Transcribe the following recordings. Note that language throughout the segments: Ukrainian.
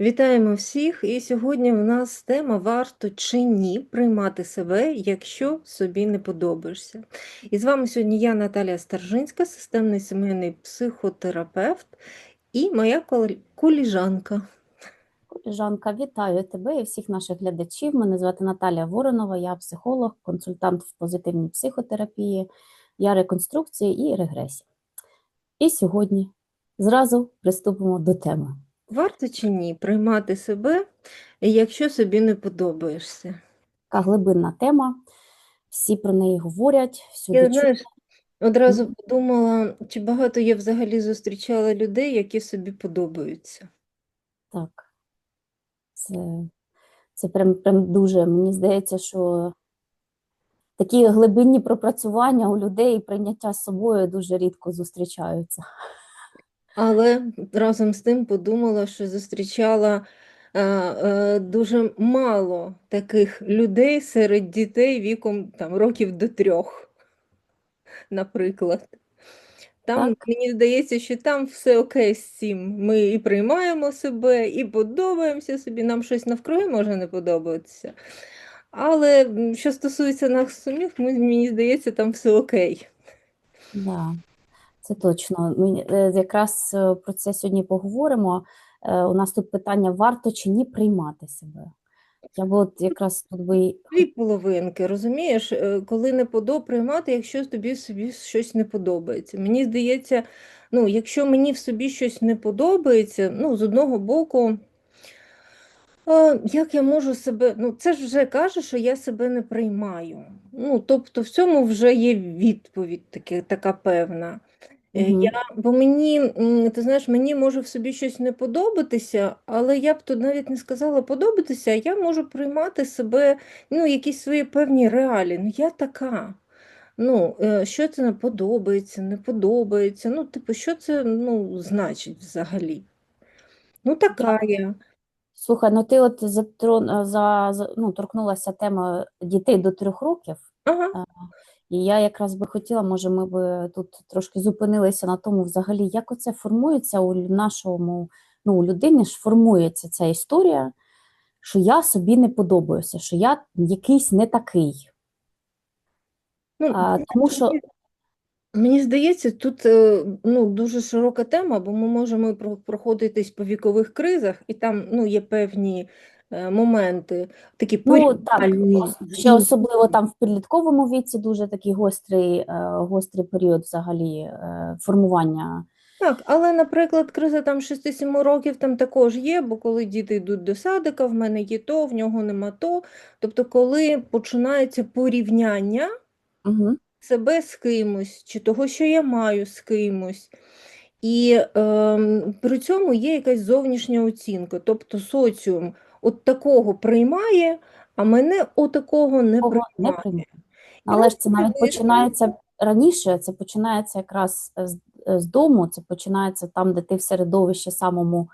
Вітаємо всіх! І сьогодні в нас тема варто чи ні приймати себе, якщо собі не подобаєшся. І з вами сьогодні я, Наталія Старжинська, системний сімейний психотерапевт і моя кол- коліжанка. Вітаю тебе і всіх наших глядачів. Мене звати Наталія Воронова, я психолог, консультант в позитивній психотерапії, я реконструкції і регресії. І сьогодні зразу приступимо до теми. Варто чи ні приймати себе, якщо собі не подобаєшся? Така глибинна тема, всі про неї говорять, всюди Я, чують. знаєш, одразу подумала, чи багато я взагалі зустрічала людей, які собі подобаються. Так. Це, це прям, прям дуже, мені здається, що такі глибинні пропрацювання у людей і прийняття з собою дуже рідко зустрічаються. Але разом з тим подумала, що зустрічала е, е, дуже мало таких людей серед дітей віком там, років до трьох, наприклад. Там, Так. мені здається, що там все окей з цим. Ми і приймаємо себе, і подобаємося собі. Нам щось навкруги може не подобатися. Але що стосується нас самих, мені здається, там все окей. Да, це точно. Ми е, якраз е, про це сьогодні поговоримо. Е, У нас тут питання: варто чи ні приймати себе? Я би от якраз тут би Дві половинки, розумієш, коли не подоб приймати, якщо тобі собі щось не подобається. Мені здається, ну, якщо мені в собі щось не подобається, ну, з одного боку, як я можу себе, ну, це ж вже каже, що я себе не приймаю. Ну, тобто в цьому вже є відповідь таки, така певна. Е, Мгм. Я, бо мені, м, ти знаєш, мені може в собі щось не подобатися, але я б тут навіть не сказала подобатися, а я можу приймати себе, ну, якісь свої певні реалії. Ну, я така. Ну, е, що це не подобається, не подобається. Ну, типу, що це ну, значить взагалі? Ну, така я. Слухай, ну ти от затрон, е, за, за- ну, торкнулася теми дітей до трьох років, Ага. І я якраз би хотіла, може, ми би тут трошки зупинилися на тому, взагалі, як оце формується у нашому, ну, у людини ж формується ця історія, що я собі не подобаюся, що я якийсь не такий. Ну, А, тому що Мені здається, тут е, ну, дуже широка тема, бо ми можемо проходитись по вікових кризах, і там ну, є певні моменти, такі Ну так, ще особливо там в підлітковому віці дуже такий гострий, е, гострий період взагалі е, формування. Так, але, наприклад, криза там 6-7 років там також є, бо коли діти йдуть до садика, в мене є то, в нього нема то. Тобто, коли починається порівняння Угу. себе з кимось, чи того, що я маю з кимось. І ем, при цьому є якась зовнішня оцінка, тобто соціум от такого приймає, а мене отакого не Кого не приймає. приймає. Але ж це навіть починається раніше, це починається якраз з, з дому, це починається там, де ти в середовищі самому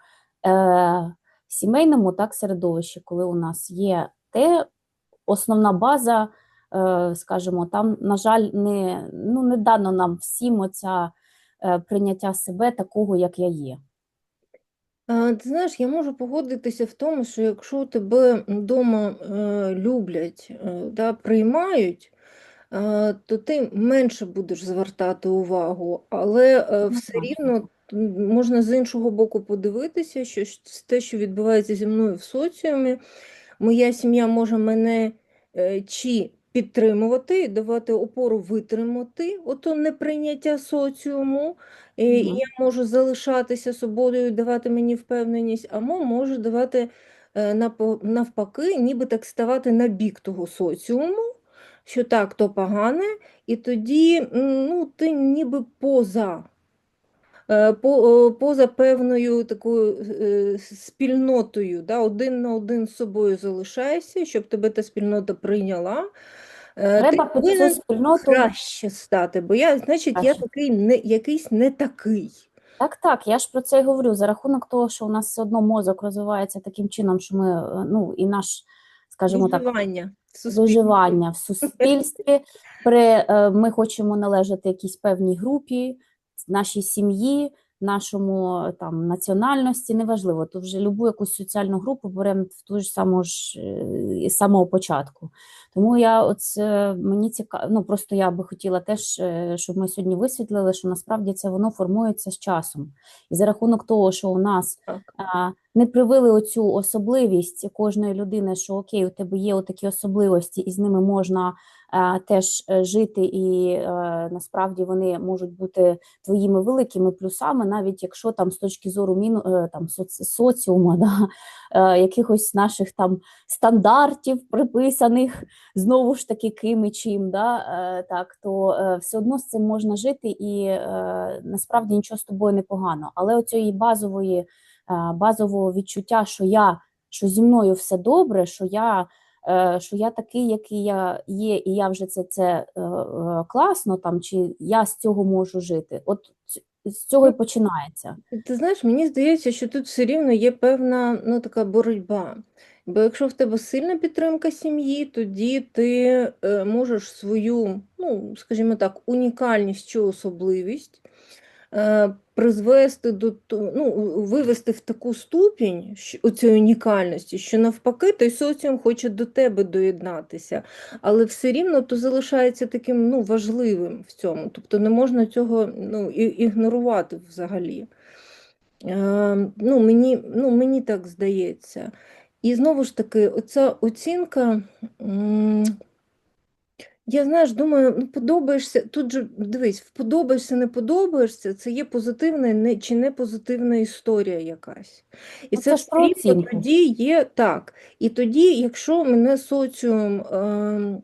е, сімейному, так, середовищі, коли у нас є те, основна база, е, скажімо, там, на жаль, не, ну, не дано нам всім оця е, прийняття себе такого, як я є. Ти знаєш, я можу погодитися в тому, що якщо тебе вдома е, люблять, е, да, приймають, то ти менше будеш звертати увагу, але е, все рівно можна з іншого боку подивитися, що те, що відбувається зі мною в соціумі, моя сім'я може мене е, чи підтримувати, давати опору витримати, ото неприйняття соціуму. І Мгм. я можу залишатися собою, давати мені впевненість, а можу давати е, навпаки, ніби так ставати на бік того соціуму, що так, то погане, і тоді ну, ти ніби поза, по- поза певною такою е, спільнотою, да, один на один з собою залишаєшся, щоб тебе та спільнота прийняла. Е, Ти Треба під повинен спільноту краще стати, бо я, значить, я такий не, якийсь не такий. Так, так, я ж про це й говорю. За рахунок того, що у нас все одно мозок розвивається таким чином, що ми, е, ну, і наш, скажімо так, Виживання в суспільстві. виживання в суспільстві, при, е, ми хочемо належати якійсь певній групі, нашій сім'ї, нашому там національності, неважливо, то вже любу якусь соціальну групу беремо в ту ж саму ж е, з самого початку. Тому я оце мені цікаво, ну просто я би хотіла теж, е, щоб ми сьогодні висвітлили, що насправді це воно формується з часом. І за рахунок того, що у нас а, не привили оцю особливість кожної людини, що окей, у тебе є такі особливості, і з ними можна теж е, жити, і е, насправді вони можуть бути твоїми великими плюсами, навіть якщо там з точки зору міну, е, там соці, соціуму, да, е, якихось наших там стандартів приписаних знову ж таки ким і чим, да, е, так, то е, все одно з цим можна жити, і е, насправді нічого з тобою не погано. Але оцієї базової, е, базового відчуття, що я, що зі мною все добре, що я, е, що я такий, який я є, і я вже це, це е, е, класно, там, чи я з цього можу жити. От з цього і починається. Ти знаєш, мені здається, що тут все рівно є певна ну, така боротьба. Бо якщо в тебе сильна підтримка сім'ї, тоді ти е, можеш свою, ну, скажімо так, унікальність чи особливість е, призвести до ну, вивести в таку ступінь що, цієї унікальності, що навпаки той соціум хоче до тебе доєднатися, але все рівно то залишається таким ну, важливим в цьому. Тобто не можна цього ну, ігнорувати взагалі. Е, ну, мені, ну, мені так здається. І знову ж таки, оця оцінка, я знаєш, думаю, ну подобаєшся. Тут же дивись, вподобаєшся, не подобаєшся, це є позитивна не, чи не позитивна історія якась. І Ну, це це ж оцінку. тоді є так. І тоді, якщо мене соціум ем,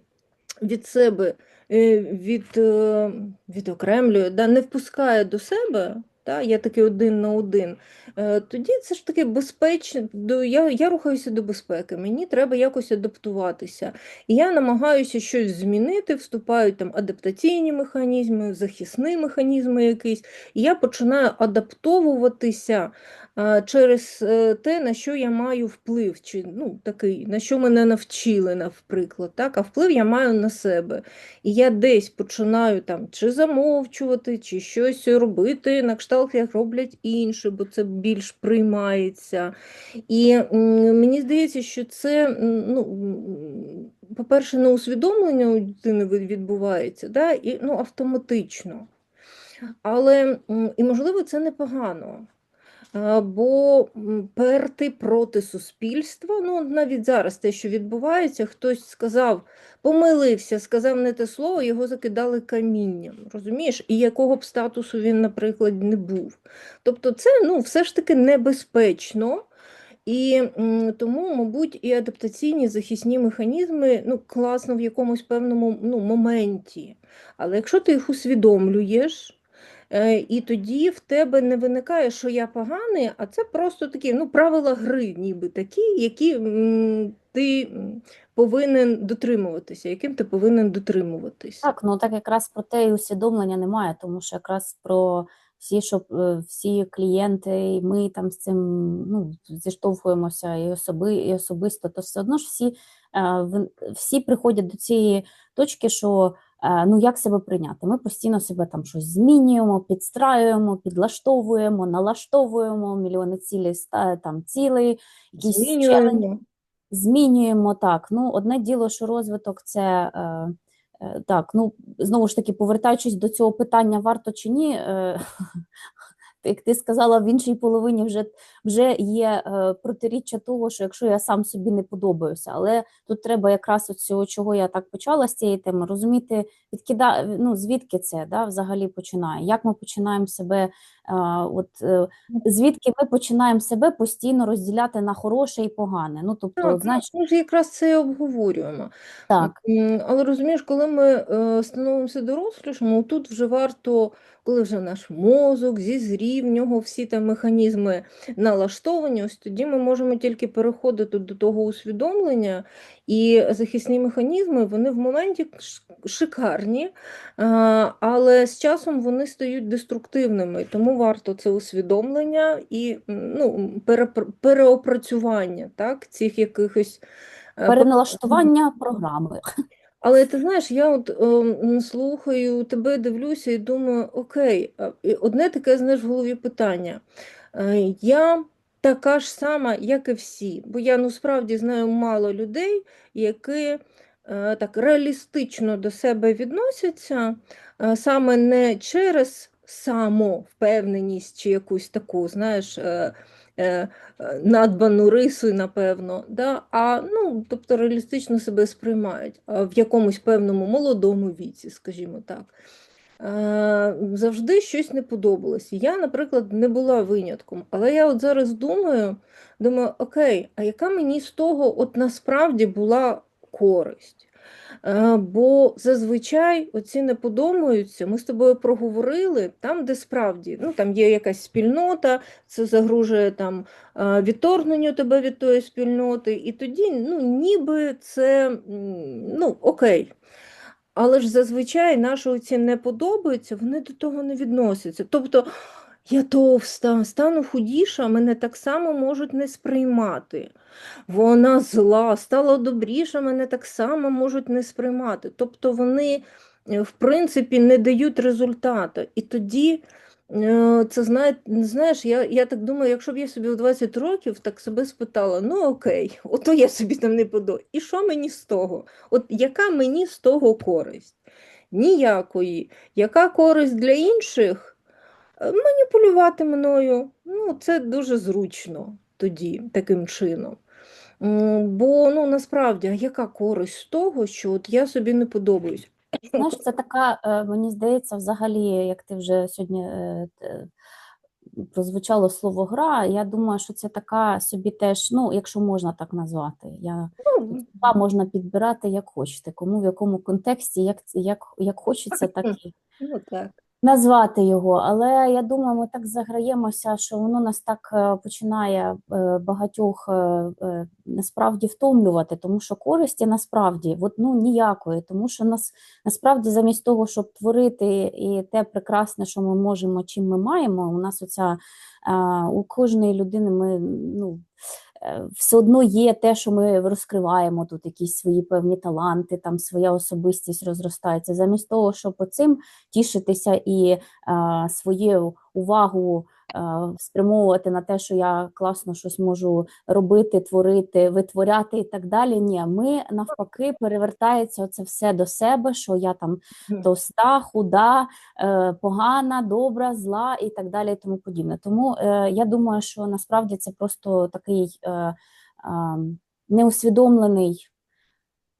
від себе е, від, е, відокремлює, да, не впускає до себе, та, я такий один на один, е, тоді це ж таки безпечно, я, я рухаюся до безпеки, мені треба якось адаптуватися. І я намагаюся щось змінити, вступають там адаптаційні механізми, захисні механізми якісь, і я починаю адаптовуватися через е, те, на що я маю вплив, чи ну, такий, на що мене навчили, наприклад, так? а вплив я маю на себе. І я десь починаю там чи замовчувати, чи щось робити на кшталт, як роблять інші, бо це більш приймається. І мені здається, що це, ну, по-перше, не усвідомлення у дитини відбувається, да? і ну, автоматично. Але і можливо це непогано. А, Бо перти проти суспільства, ну навіть зараз те, що відбувається, хтось сказав, помилився, сказав не те слово, його закидали камінням. Розумієш? І якого б статусу він, наприклад, не був. Тобто, це ну, все ж таки небезпечно. І тому, мабуть, і адаптаційні захисні механізми ну, класно в якомусь певному ну, моменті. Але якщо ти їх усвідомлюєш, І тоді в тебе не виникає, що я поганий, а це просто такі ну, правила гри, ніби такі, які ти повинен дотримуватися, яким ти повинен дотримуватись. Так, ну так якраз про те і усвідомлення немає, тому що якраз про всі, щоб е, всі клієнти, і ми там з цим ну, зіштовхуємося і особи, і особисто, то все одно ж всі, е, всі приходять до цієї точки, що е, ну як себе прийняти? Ми постійно себе там щось змінюємо, підстраюємо, підлаштовуємо, налаштовуємо мільйони цілей, там цілей, якісь Змінюємо. змінюємо так. Ну, одне діло, що розвиток це е, е, так. Ну знову ж таки, повертаючись до цього питання, варто чи ні. Як ти сказала, в іншій половині вже, вже є е, протиріччя того, що якщо я сам собі не подобаюся, але тут треба якраз от цього, чого я так почала з цієї теми, розуміти, відкида, ну, звідки це да, взагалі починає, як ми починаємо себе, от, е, звідки ми починаємо себе постійно розділяти на хороше і погане. Ну, тобто, Так, знаєш, ну, ми ж якраз це і обговорюємо. так. Але розумієш, коли ми е, становимося дорослішими, тут вже варто, коли вже наш мозок зізрів, в нього всі там механізми налаштовані, ось тоді ми можемо тільки переходити до того усвідомлення, і захисні механізми, вони в моменті шикарні, але з часом вони стають деструктивними, тому варто це усвідомлення і ну, переопрацювання так, цих якихось е, Переналаштування програми. Але ти знаєш, я от ем, слухаю тебе, дивлюся і думаю, окей, і одне таке, знаєш, в голові питання. Е, Я така ж сама, як і всі, бо я ну справді знаю мало людей, які е, так реалістично до себе відносяться, е, саме не через самовпевненість чи якусь таку, знаєш, е, надбану рису, напевно, да? а ну, тобто реалістично себе сприймають в якомусь певному молодому віці, скажімо так. Е, Завжди щось не подобалось. Я, наприклад, не була винятком, але я от зараз думаю, думаю, окей, а яка мені з того от насправді була користь? Е, Бо зазвичай оці не подобаються. Ми з тобою проговорили там, де справді ну, там є якась спільнота, це загрожує там е, відторгненню тебе від тої спільноти, і тоді ну, ніби це ну, окей. Але ж зазвичай наші не подобаються, вони до того не відносяться. Тобто я товста, стану худіша, мене так само можуть не сприймати. Вона зла, стала добріша, мене так само можуть не сприймати. Тобто вони, е, в принципі, не дають результату. І тоді, це знає, знаєш, я, я так думаю, якщо б я собі у 20 років так себе спитала, ну окей, ото я собі там не подобаю. І що мені з того? От яка мені з того користь? Ніякої. Яка користь для інших? Е, Маніпулювати мною, ну, це дуже зручно тоді, таким чином. Бо ну, насправді, яка користь з того, що от я собі не подобаюсь? Знаєш, це така, е, мені здається, взагалі, як ти вже сьогодні е, прозвучало слово гра, я думаю, що це така собі теж, ну, якщо можна так назвати. Я Ну, слова можна підбирати як хочете, кому в якому контексті, як, як, як хочеться, так і ну так. Назвати його. Але я думаю, ми так заграємося, що воно нас так е, починає е, багатьох е, насправді втомлювати, тому що користі насправді от, ну, ніякої, тому що нас насправді замість того, щоб творити і те прекрасне, що ми можемо, чим ми маємо, у нас оця у кожної людини ми ну. Все одно є те, що ми розкриваємо тут, якісь свої певні таланти, там своя особистість розростається. Замість того, щоб цим тішитися і е, свою увагу спрямовувати на те, що я класно щось можу робити, творити, витворяти і так далі. Ні, ми навпаки перевертається це все до себе, що я там товста, худа, е, погана, добра, зла і так далі, і тому подібне. Тому е, я думаю, що насправді це просто такий е, е, неусвідомлений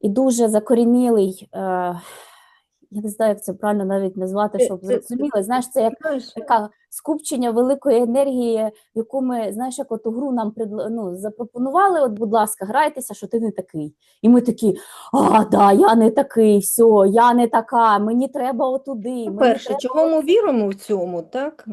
і дуже закорінілий. Е, я не знаю, як це правильно навіть назвати, щоб зрозуміли. Знаєш, це як така скупчення великої енергії, яку ми, знаєш, як оту гру нам ну, запропонували, от, будь ласка, грайтеся, що ти не такий. І ми такі, а, да, я не такий, все, я не така, мені треба отуди. по-перше, треба чого ми віримо в цьому, так?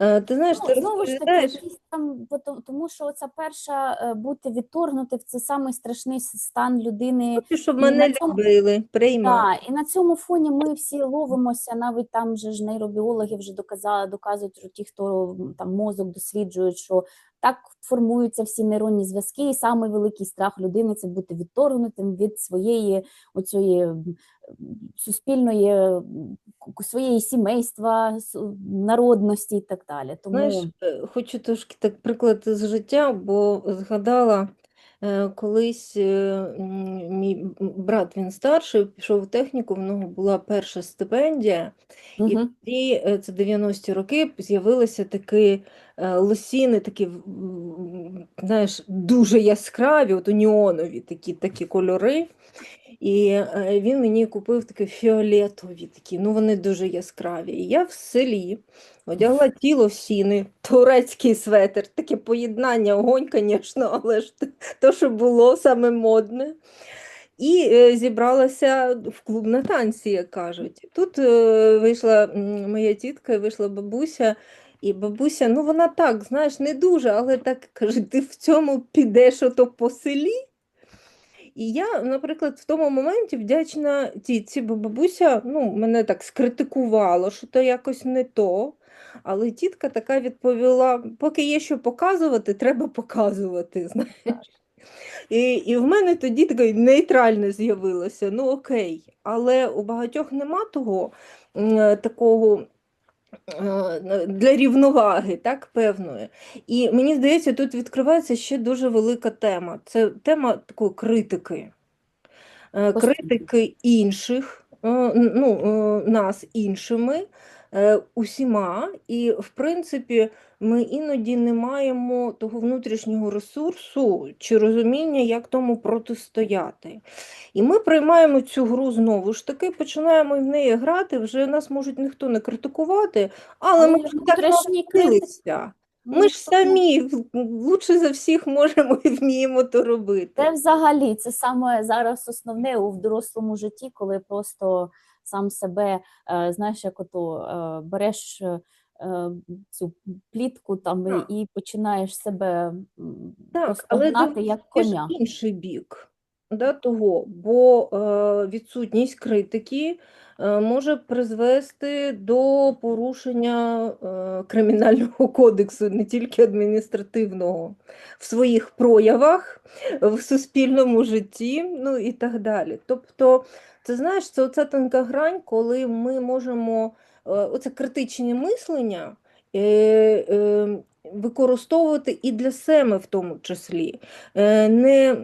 Е, Ти знаєш, ти Ну, знову ж таки, там, тому що ця перша е, бути відторгнутим, це самий страшний стан людини. хочу, щоб і мене цьому- любили, приймали. Так, і на цьому фоні ми всі ловимося, навіть там же ж нейробіологи вже доказали, доказують, що ті, хто там мозок досліджують, що так формуються всі нейронні зв'язки, і самий великий страх людини це бути відторгнутим від своєї оцієї суспільної своєї сімейства, народності і так далі. Тому Знаєш, е, хочу трошки так приклад з життя, бо згадала колись е, мій брат, він старший, пішов в техніку, в нього була перша стипендія, і тоді, е, це 90-ті роки, з'явилися такі е, лосіни, такі, знаєш, дуже яскраві, от уніонові такі, такі кольори. І е, він мені купив такі фіолетові, такі, ну вони дуже яскраві. І я в селі одягла тіло в сіни, турецький светр, таке поєднання, огонь, звісно, але ж то, що було саме модне. І е, зібралася в клуб на танці, як кажуть. Тут е, вийшла моя тітка, вийшла бабуся. І бабуся, ну вона так, знаєш, не дуже, але так каже, ти в цьому підеш ото по селі. І я, наприклад, в тому моменті вдячна тітці, бо бабуся ну, мене так скритикувала, що то якось не то. Але тітка така відповіла: поки є що показувати, треба показувати. Знаєш. І, і в мене тоді таке нейтральне з'явилося. Ну окей, але у багатьох нема того такого для рівноваги, так, певної. І мені здається, тут відкривається ще дуже велика тема. Це тема такої критики. Е, Критики інших, е, ну, е, нас іншими, е, усіма. І, в принципі, ми іноді не маємо того внутрішнього ресурсу чи розуміння, як тому протистояти. І ми приймаємо цю гру знову ж таки, починаємо в неї грати, вже нас можуть ніхто не критикувати, але ми ж так навчилися. ну, Ми ж самі лучше за всіх можемо і вміємо то робити. Це взагалі це саме зараз основне у дорослому житті, коли просто сам себе, е, знаєш, як ото е, береш е, цю плітку там і- Так. і починаєш себе Так, але як коня. інший бік да, того, бо е, відсутність критики е, може призвести до порушення е, кримінального кодексу, не тільки адміністративного, в своїх проявах, в суспільному житті, ну і так далі. Тобто, це знаєш, це оця тонка грань, коли ми можемо оце критичне мислення. е, е, використовувати і для себе в тому числі. Е, Не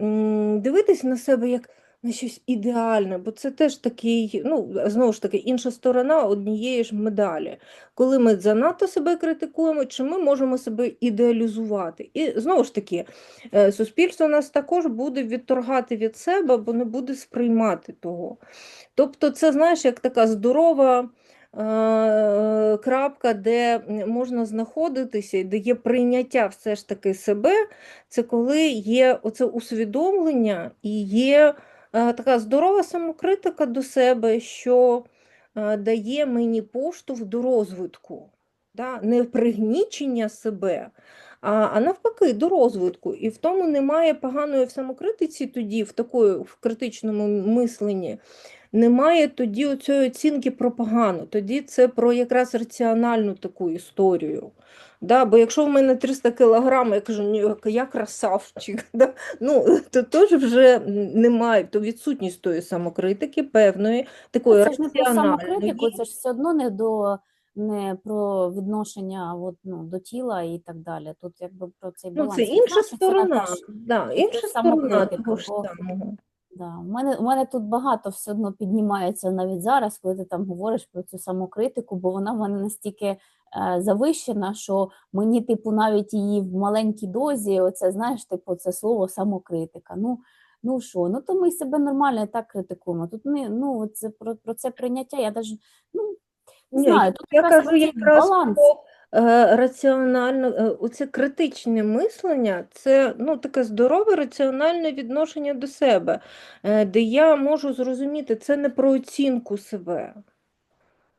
дивитись на себе як на щось ідеальне, бо це теж такий, ну, знову ж таки, інша сторона однієї ж медалі. Коли ми занадто себе критикуємо, чи ми можемо себе ідеалізувати. І знову ж таки, е, суспільство нас також буде відторгати від себе, бо не буде сприймати того. Тобто, це, знаєш, як така здорова е, крапка, де можна знаходитися, де є прийняття все ж таки себе, це коли є оце усвідомлення і є е, така здорова самокритика до себе, що е, дає мені поштовх до розвитку. Да? Не пригнічення себе, а, а навпаки, до розвитку. І в тому немає поганої в самокритиці тоді, в такої в критичному мисленні, немає тоді оцієї оцінки про погану. Тоді це про якраз раціональну таку історію. Да? Бо якщо в мене 300 кілограм, я кажу, ні, я красавчик, да? ну, то теж вже немає, то відсутність тої самокритики певної, такої Це ж не про самокритику, це ж все одно не до не про відношення от, ну, до тіла і так далі. Тут якби про цей Ну, це інша сторона, да, інша сторона того ж самого. Да, у мене, у мене тут багато все одно піднімається навіть зараз, коли ти там говориш про цю самокритику, бо вона в мене настільки е, завищена, що мені, типу, навіть її в маленькій дозі, оце, знаєш, типу, це слово самокритика. Ну, ну що, ну то ми себе нормально так критикуємо. Тут ми, ну, це про, про це прийняття, я навіть, ну, не Ні, знаю, тут я кажу про якраз баланс. про е, раціональне, е, оце критичне мислення, це ну, таке здорове раціональне відношення до себе, е, де я можу зрозуміти, це не про оцінку себе.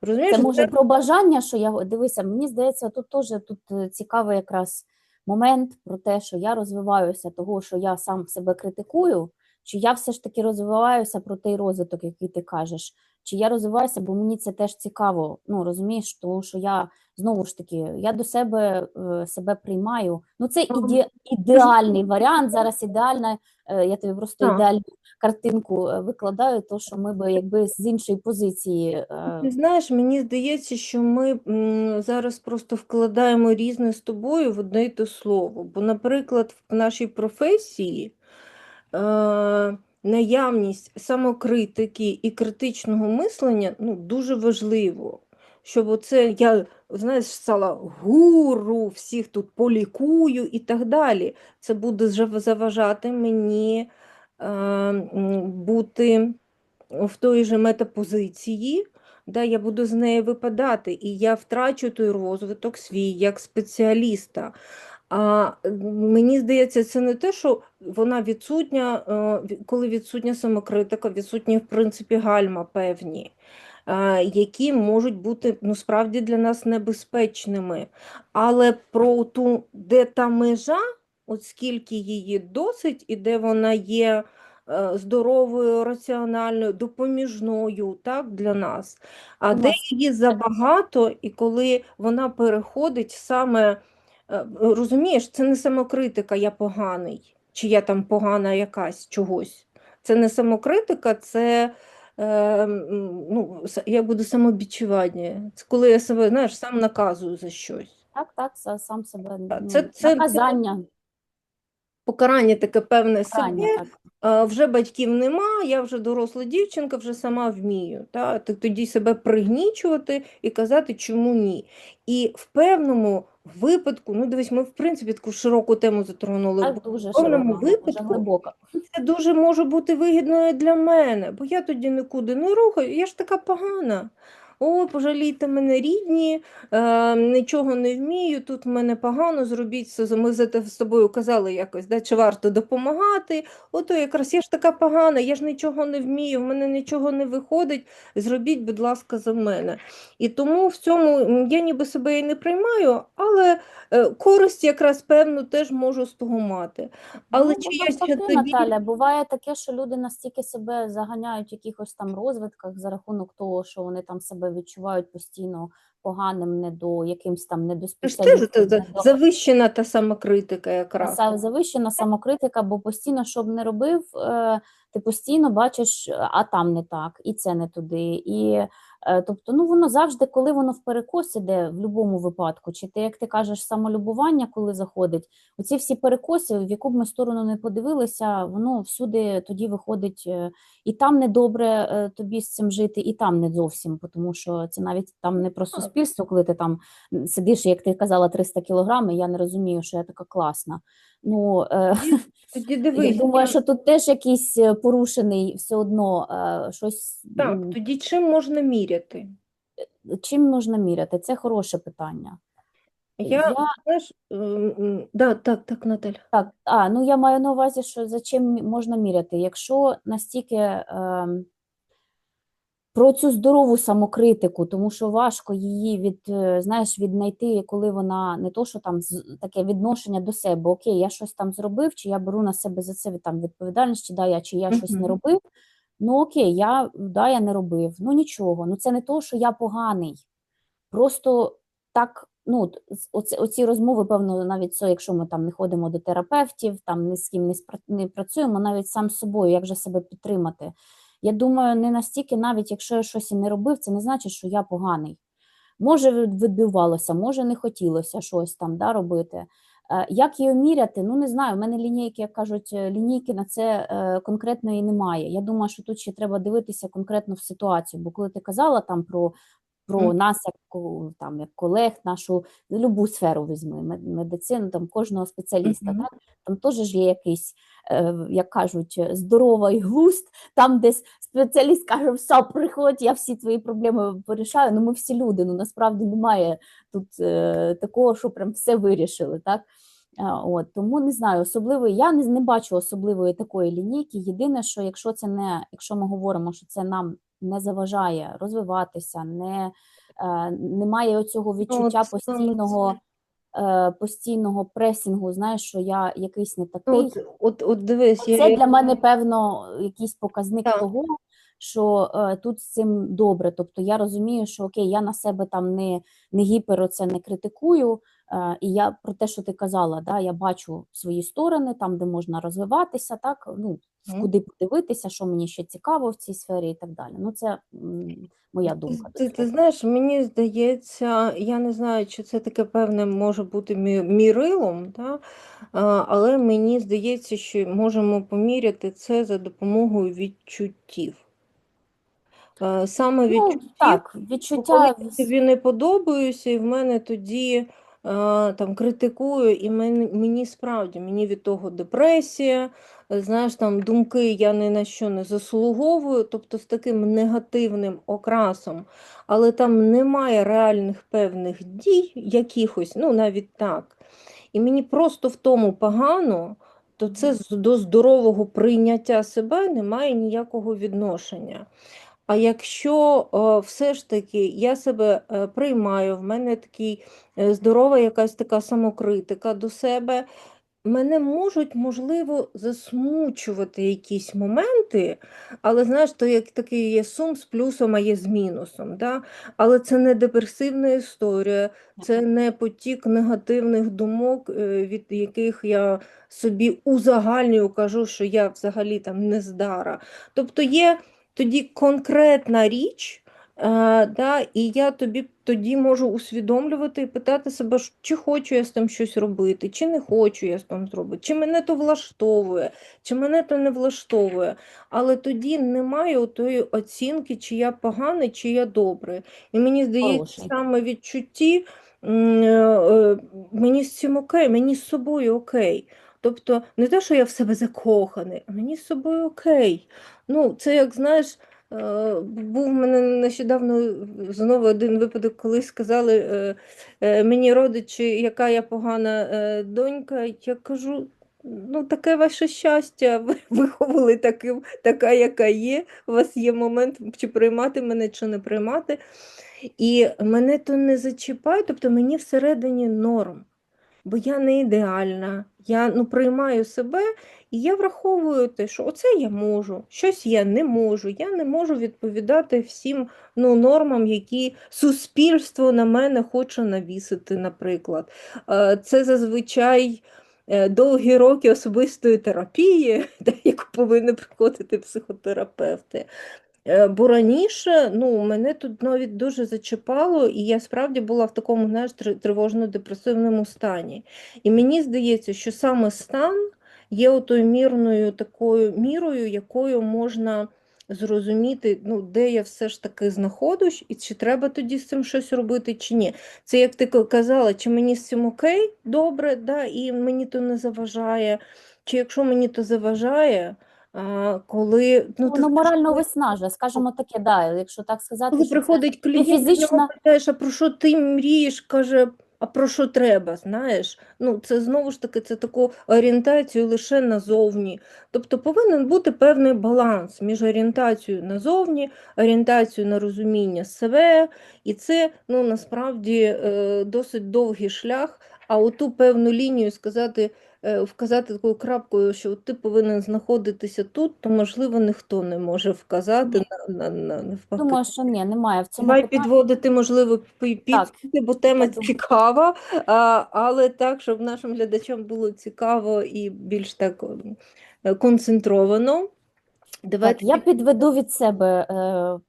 Розумієш, Це може це про бажання, що я дивися, мені здається, тут теж тут цікавий якраз момент про те, що я розвиваюся того, що я сам себе критикую, чи я все ж таки розвиваюся про той розвиток, який ти кажеш, чи я розвиваюся, бо мені це теж цікаво. Ну розумієш, тому що я знову ж таки я до себе е, себе приймаю. Ну це іде, ідеальний варіант. Зараз ідеальна. е, Я тобі просто ідеальну картинку е, викладаю, то що ми би якби з іншої позиції. Ти знаєш, мені здається, що ми зараз просто вкладаємо різне з тобою в одне й те слово. Бо, наприклад, в нашій професії наявність самокритики і критичного мислення ну, дуже важливо. Щоб оце я, знаєш, стала гуру, всіх тут полікую і так далі. Це буде заважати мені е, бути в той же метапозиції, да, я буду з неї випадати, і я втрачу той розвиток свій як спеціаліста. А мені здається, це не те, що вона відсутня, е, коли відсутня самокритика, відсутні, в принципі, гальма певні, е, які можуть бути ну, справді для нас небезпечними. Але про ту, де та межа, от скільки її досить, і де вона є е, здоровою, раціональною, допоміжною так, для нас. А де її забагато, і коли вона переходить саме, е, розумієш, це не самокритика, я поганий. чи я там погана якась чогось. Це не самокритика, це е, ну, я буду самобічування. Це коли я себе, знаєш, сам наказую за щось. Так, так, це сам себе ну, це- це- це- наказання, Покарання таке певне карання, собі. так. А, вже батьків нема, я вже доросла дівчинка, вже сама вмію. Та? Тоді себе пригнічувати і казати, чому ні. І в певному випадку, ну дивись, ми в принципі таку широку тему затронули. Так дуже в повному широко, дуже випадку глибоко. це дуже може бути вигідною для мене, бо я тоді нікуди не рухаю, я ж така погана. О, пожалійте мене рідні, е, нічого не вмію, тут в мене погано, зробіть все. Ми з тобою казали якось, да, чи варто допомагати. Ото якраз я ж така погана, я ж нічого не вмію, в мене нічого не виходить. Зробіть, будь ласка, за мене. І тому в цьому я ніби себе і не приймаю, але е, користь якраз певну теж можу з того мати. Але Ну, чи я ще тобі Наталя, буває таке, що люди настільки себе заганяють в якихось там розвитках за рахунок того, що вони там себе відчувають постійно поганим, не до якимсь там недоспішним. Завищена та самокритика якраз. Завищена самокритика, бо постійно, що б не робив, е, ти постійно бачиш, а там не так, і це не туди. І, тобто, ну воно завжди, коли воно в перекос іде в будь-якому випадку, чи ти, як ти кажеш, самолюбування, коли заходить, оці всі перекоси, в яку б ми сторону не подивилися, воно всюди тоді виходить, е, і там недобре е, тобі з цим жити, і там не зовсім, тому що це навіть там не про суспільство, коли ти там сидиш, як ти казала, 300 кілограм, і я не розумію, що я така класна. Ну, е, Тоді я думаю, що тут теж якийсь е, порушений все одно е, щось. так, тоді чим можна міряти? Чим можна міряти? Це хороше питання. Я, Я- да, так, так, Наталя. Так, а, ну я маю на увазі, що за чим можна міряти? Якщо настільки ем, про цю здорову самокритику, тому що важко її від, е, знаєш, віднайти, коли вона не то, що там таке відношення до себе, окей, я щось там зробив, чи я беру на себе за це там відповідальність, чи да, я, чи я щось не робив. Ну окей, я, да, я не робив, ну нічого, ну це не то, що я поганий. Просто так, ну, оці, оці розмови, певно, навіть це, якщо ми там не ходимо до терапевтів, там ні з ким не, спра- не працюємо, навіть сам з собою, як же себе підтримати. Я думаю, не настільки, навіть якщо я щось і не робив, це не значить, що я поганий. Може, відбивалося, може, не хотілося щось там да, робити. Е, Як її міряти? Ну, не знаю. У мене лінійки, як кажуть, е, лінійки на це е, конкретної немає. Я думаю, що тут ще треба дивитися конкретно в ситуацію. Бо коли ти казала там про, про Мгм. нас, як, там, як колег, нашу любу сферу візьми, медицину, там кожного спеціаліста, Мгм. так? там теж ж є якийсь, е, як кажуть, е, здоровий глузд, там десь спеціаліст каже, все, приходь, я всі твої проблеми вирішаю. Ну, ми всі люди, ну насправді немає тут е, такого, що прям все вирішили. Так? От, тому не знаю, особливо я не, не бачу особливої такої лінійки. Єдине, що якщо це не, якщо ми говоримо, що це нам не заважає розвиватися, не, е, немає оцього відчуття саме постійного, е, постійного пресінгу, знаєш, що я якийсь не такий. От, от, от дивись, Це я- для мене, певно, якийсь показник Так. того, що е, тут з цим добре. Тобто я розумію, що окей, я на себе там не, не гіпер оце не критикую. Е, і я про те, що ти казала, да, я бачу свої сторони, там, де можна розвиватися, так, ну. Куди подивитися, що мені ще цікаво в цій сфері і так далі. Ну, це моя думка. Ти, ти знаєш, мені здається, я не знаю, чи це таке певне може бути мірилом, та? а, але мені здається, що можемо поміряти це за допомогою відчуттів. Е, Саме Ну, так, бо коли я тобі не подобаюся, і в мене тоді е, там критикую, і мені, мені справді мені від того депресія, знаєш, там думки я ні на що не заслуговую, тобто з таким негативним окрасом, але там немає реальних певних дій якихось, ну навіть так. І мені просто в тому погано, то це до здорового прийняття себе не має ніякого відношення. А якщо е, все ж таки я себе е, приймаю, в мене такий е, здорова якась така самокритика до себе, мене можуть, можливо, засмучувати якісь моменти, але знаєш, то як такий є сум з плюсом, а є з мінусом. Да? Але це не депресивна історія, це не потік негативних думок, е, від яких я собі узагальнюю, кажу, що я взагалі там не здара. Тобто є тоді конкретна річ. Е, да, і я тобі тоді можу усвідомлювати і питати себе, чи хочу я з тим щось робити, чи не хочу я з тим зробити, чи мене то влаштовує, чи мене то не влаштовує. Але тоді немає тої оцінки, чи я поганий, чи я добрий. І мені здається, Хороший. саме відчутті е, е, мені з цим окей, мені з собою окей. Тобто не те, що я в себе закоханий, а мені з собою окей. Ну, це як знаєш. Е, Був в мене нещодавно знову один випадок, коли сказали е, е, мені родичі, яка я погана донька. Я кажу, ну таке ваше щастя, ви виховали таким, така, яка є. У вас є момент, чи приймати мене, чи не приймати. І мене то не зачіпає, тобто мені всередині норм. Бо я не ідеальна, я ну, приймаю себе і я враховую те, що оце я можу, щось я не можу. Я не можу відповідати всім ну, нормам, які суспільство на мене хоче навісити, наприклад. Е, Це зазвичай е, довгі роки особистої терапії, де яку повинні приходити психотерапевти. Е, Бо раніше ну, мене тут навіть дуже зачіпало, і я справді була в такому знаєш, тривожно-депресивному стані. І мені здається, що саме стан є отою мірною такою мірою, якою можна зрозуміти, ну, де я все ж таки знаходжусь, і чи треба тоді з цим щось робити, чи ні. Це як ти казала, чи мені з цим окей, добре, да, і мені то не заважає, чи якщо мені то заважає. А, коли ну, Воно знаєш, морально коли- виснажує, скажімо таке, да, якщо так сказати, коли приходить клієнт, ти фізично- питаєш, а про що ти мрієш, каже, а про що треба, знаєш? Ну, це знову ж таки, це таку орієнтацію лише назовні. Тобто повинен бути певний баланс між орієнтацією назовні, орієнтацією на розуміння себе, і це, ну, насправді, е, досить довгий шлях, а оту певну лінію сказати, е, вказати такою крапкою, що ти повинен знаходитися тут, то, можливо, ніхто не може вказати на, на, на, навпаки. думаю, що ні, немає в цьому питанні. підводити, можливо, пі- Так, бо тема цікава, а, але так, щоб нашим глядачам було цікаво і більш так е, концентровано. Так, я підведу від себе, е,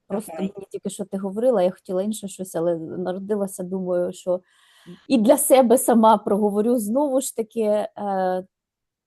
просто Давай. мені тільки що ти говорила, я хотіла інше щось, але народилася, думаю, що і для себе сама проговорю знову ж таки. Е,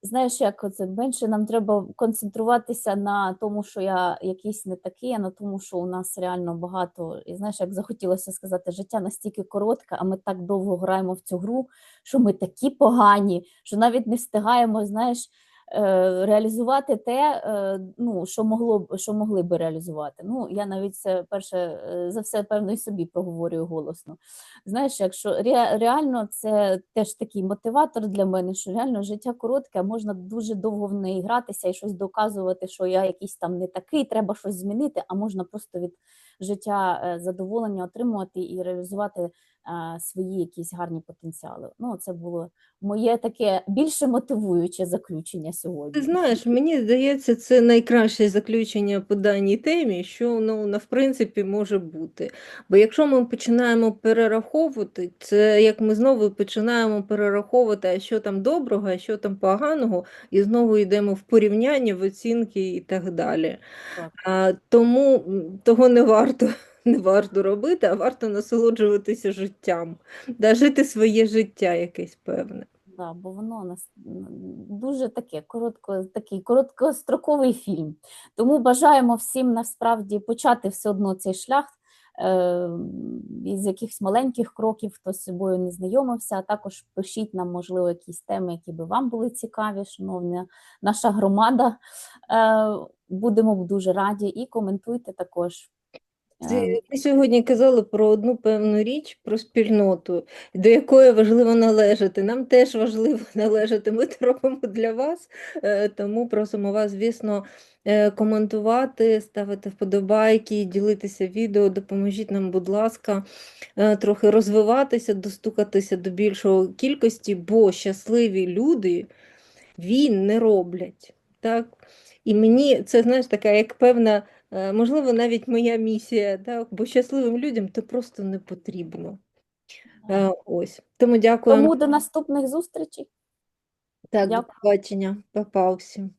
знаєш, як це менше нам треба концентруватися на тому, що я якийсь не такий, а на тому, що у нас реально багато. І знаєш, як захотілося сказати, життя настільки коротке, а ми так довго граємо в цю гру, що ми такі погані, що навіть не встигаємо, знаєш. Е, Реалізувати те, е, ну що могло б що могли би реалізувати. Ну я навіть це перше е, за все певно і собі проговорюю голосно. Знаєш, якщо ре- реально це теж такий мотиватор для мене, що реально життя коротке, можна дуже довго в неї гратися і щось доказувати, що я якийсь там не такий, треба щось змінити, а можна просто від життя е, задоволення отримувати і реалізувати е, свої якісь гарні потенціали. Ну, це було моє таке більше мотивуюче заключення сьогодні. Ти знаєш, мені здається, це найкраще заключення по даній темі, що ну, на, в принципі може бути. Бо якщо ми починаємо перераховувати, це як ми знову починаємо перераховувати, а що там доброго, а що там поганого, і знову йдемо в порівняння, в оцінки і так далі. Так. А, тому того не варто. Не варто робити, а варто насолоджуватися життям, да, жити своє життя якесь певне. Да, бо воно у нас дуже таке коротко, такий короткостроковий фільм. Тому бажаємо всім насправді почати все одно цей шлях е, із якихось маленьких кроків, хто з собою не знайомився. А також пишіть нам, можливо, якісь теми, які би вам були цікаві, шановна наша громада. Е, будемо дуже раді і коментуйте також. Ти сьогодні казала про одну певну річ, про спільноту, до якої важливо належати. Нам теж важливо належати. Ми це робимо для вас, е, тому просимо вас, звісно, е, коментувати, ставити вподобайки, ділитися відео, допоможіть нам, будь ласка, е, трохи розвиватися, достукатися до більшої кількості, бо щасливі люди він не роблять. Так? І мені це, знаєш, така як певна, можливо, навіть моя місія, так? бо щасливим людям це просто не потрібно. Е, Ось. Тому дякую. Тому до наступних зустрічей. Так, до дякую. побачення. Па-па всім.